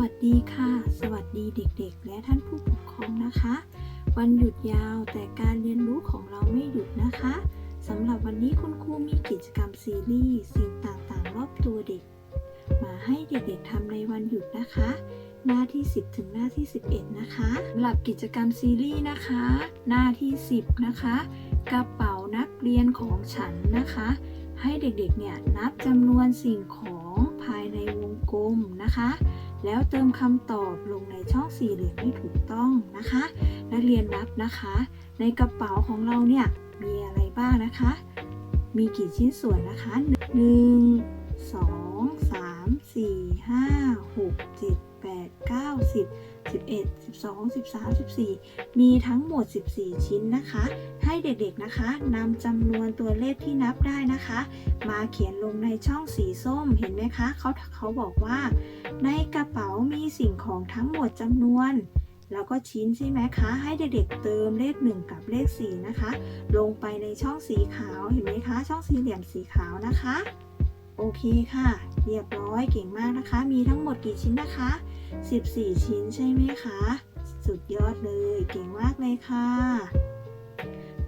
วัสดีค่ะ สวัสดีเด็กๆ และท่านผู้ปกครองนะคะ วันหยุดยาวแต่การเรียนรู้ของเราไม่หยุดนะคะสำหรับวันนี้คุณครูมีกิจกรรมซีรีส์สิ่งต่างๆ รอบตัวเด็ก มาให้เด็กๆทำในวันหยุดนะคะ หน้าที่ 10 ถึงหน้าที่ 11 นะคะสำหรับกิจกรรมซีรีส์นะคะ หน้าที่ 10 นะคะ กระเป๋านักเรียนของฉันนะคะ ให้เด็กๆเนี่ยนับจำนวนสิ่งของภายในวงกลมนะคะแล้วเติมคำตอบลงในช่องสี่เหลี่ยมให้ถูกต้องนะคะ นักเรียนนับนะคะ ในกระเป๋าของเราเนี่ยมีอะไรบ้างนะคะ มีกี่ชิ้นส่วนนะคะ 1 2 3 4 5 6 7 8 9 10 11 12 13 14 มีทั้งหมด 14 ชิ้นนะคะ ให้เด็กๆนะคะนำจำนวนตัวเลขที่นับได้นะคะ มาเขียนลงในช่องสีส้มเห็นไหมคะเขาเขาบอกว่า ในกระเป๋ามีสิ่งของทั้งหมดจำนวนแล้วก็ชิ้นใช่ไหมคะ ให้เด็กๆเติมเลข 1 กับเลข 4 นะคะ ลงไปในช่องสีขาวเห็นไหมคะ ช่องสี่เหลี่ยมสีขาวนะคะ โอเคค่ะ เรียบร้อยเก่งมากนะคะ มีทั้งหมดกี่ชิ้นนะคะ 14 ชิ้นใช่ไหมคะ สุดยอดเลย เก่งมากเลยค่ะ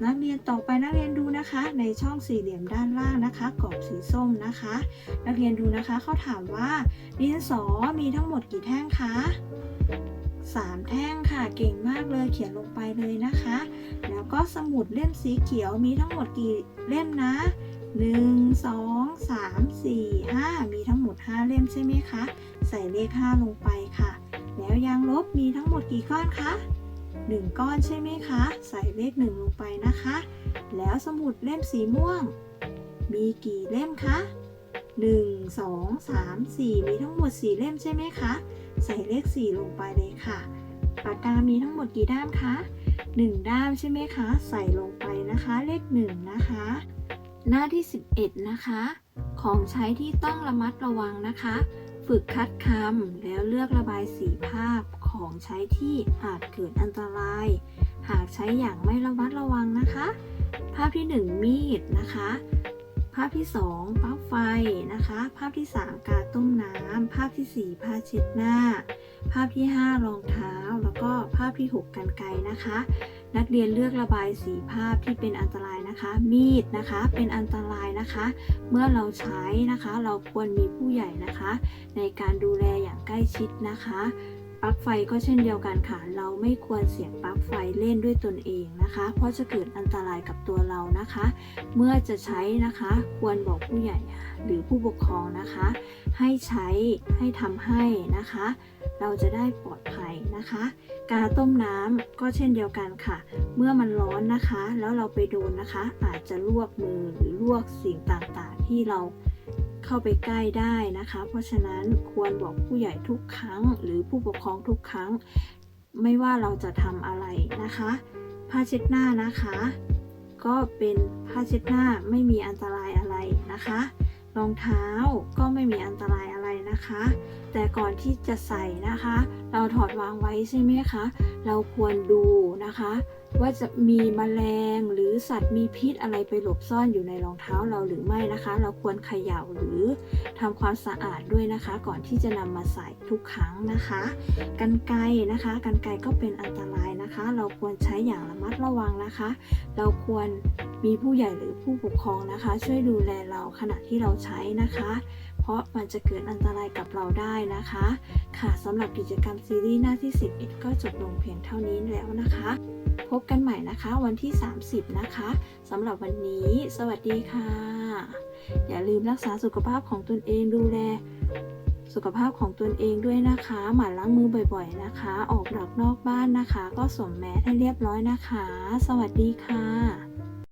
นักเรียนต่อไปนักเรียนดูนะคะ ในช่องสี่เหลี่ยมด้านล่างนะคะกรอบสีส้มนะคะ นักเรียนดูนะคะเขาถามว่าดินสอมีทั้งหมดกี่แท่งคะสามแท่งค่ะเก่งมากเลยเขียนลงไปเลยนะคะ แล้วก็สมุดเล่มสีเขียวมีทั้งหมดกี่เล่มนะ 1 2 3 4 5 มีทั้งหมด 5 เล่มใช่ไหมคะ ใส่เลข 5 ลงไปค่ะ แล้วยางลบมีทั้งหมดกี่ก้อนคะ 1 ก้อนใช่ไหมคะ ใส่เลข 1 ลงไปนะคะ แล้วสมุดเล่มสีม่วง มีกี่เล่มคะ1 2 3 4 มีทั้งหมด 4 เล่มใช่ไหมคะ ใส่เลข 4 ลงไปเลยค่ะ ปากกามีทั้งหมดกี่ด้ามคะ 1 ด้ามใช่ไหมคะ ใส่ลงไปนะคะ เลข 1 นะคะ หน้าที่ 11 นะคะ ของใช้ที่ต้องระมัดระวังนะคะ ฝึกคัดคำแล้วเลือกระบายสีภาพของใช้ที่อาจเกิดอันตราย หากใช้อย่างไม่ระมัดระวังนะคะ ภาพที่ 1 มีดนะคะ ภาพที่ 2ปลั๊กไฟนะคะ ภาพที่ 3 กาต้มน้ำภาพที่ 4 ผ้าเช็ดหน้า ภาพที่ 5 รองเท้า แล้วก็ภาพที่ 6 กันไกรนะคะ นักเรียนเลือกระบายสีภาพที่เป็นอันตรายนะคะ มีดนะคะเป็นอันตรายนะคะ เมื่อเราใช้นะคะ เราควรมีผู้ใหญ่นะคะ ในการดูแลอย่างใกล้ชิดนะคะปลั๊กไฟก็เช่นเดียวกันค่ะ เราไม่ควรเสียบปลั๊กไฟเล่นด้วยตนเองนะคะ เพราะจะเกิดอันตรายกับตัวเรานะคะ เมื่อจะใช้นะคะ ควรบอกผู้ใหญ่หรือผู้ปกครองนะคะ ให้ใช้ให้ทำให้นะคะ เราจะได้ปลอดภัยนะคะ กาต้มน้ำก็เช่นเดียวกันค่ะ เมื่อมันร้อนนะคะ แล้วเราไปโดนนะคะ อาจจะลวกมือหรือลวกสิ่งต่างๆ ที่เราเข้าไปใกล้ได้นะคะ เพราะฉะนั้นควรบอกผู้ใหญ่ทุกครั้ง หรือผู้ปกครองทุกครั้ง ไม่ว่าเราจะทำอะไรนะคะ ผ้าเช็ดหน้านะคะ ก็เป็นผ้าเช็ดหน้าไม่มีอันตรายอะไรนะคะ รองเท้าก็ไม่มีอันตรายอะไร นะคะ แต่ก่อนที่จะใส่นะคะ เราถอดวางไว้ใช่ไหมคะ เราควรดูนะคะ ว่าจะมีแมลงหรือสัตว์มีพิษอะไรไปหลบซ่อนอยู่ในรองเท้าเราหรือไม่นะคะ เราควรเขย่าหรือทำความสะอาดด้วยนะคะ ก่อนที่จะนำมาใส่ทุกครั้งนะคะกันไกนะคะกันไกก็เป็นอันตรายนะคะ เราควรใช้อย่างระมัดระวังนะคะ เราควรมีผู้ใหญ่หรือผู้ปกครองนะคะ ช่วยดูแลเราขณะที่เราใช้นะคะ ราะมันจะเกิดอันตรายกับเราได้นะคะ ค่ะสำหรับกิจกรรมซีรีส์หน้าที่ 11 ก็จบลงเพียงเท่านี้แล้วนะคะ พบกันใหม่นะคะวันที่ 30 นะคะสำหรับวันนี้ สวัสดีค่ะ อย่าลืมรักษาสุขภาพของตนเองดูแลสุขภาพของตนเองด้วยนะคะ หมั่นล้างมือบ่อยๆนะคะ ออกนอกนอกบ้านนะคะ ก็สวมแมสให้เรียบร้อยนะคะ สวัสดีค่ะ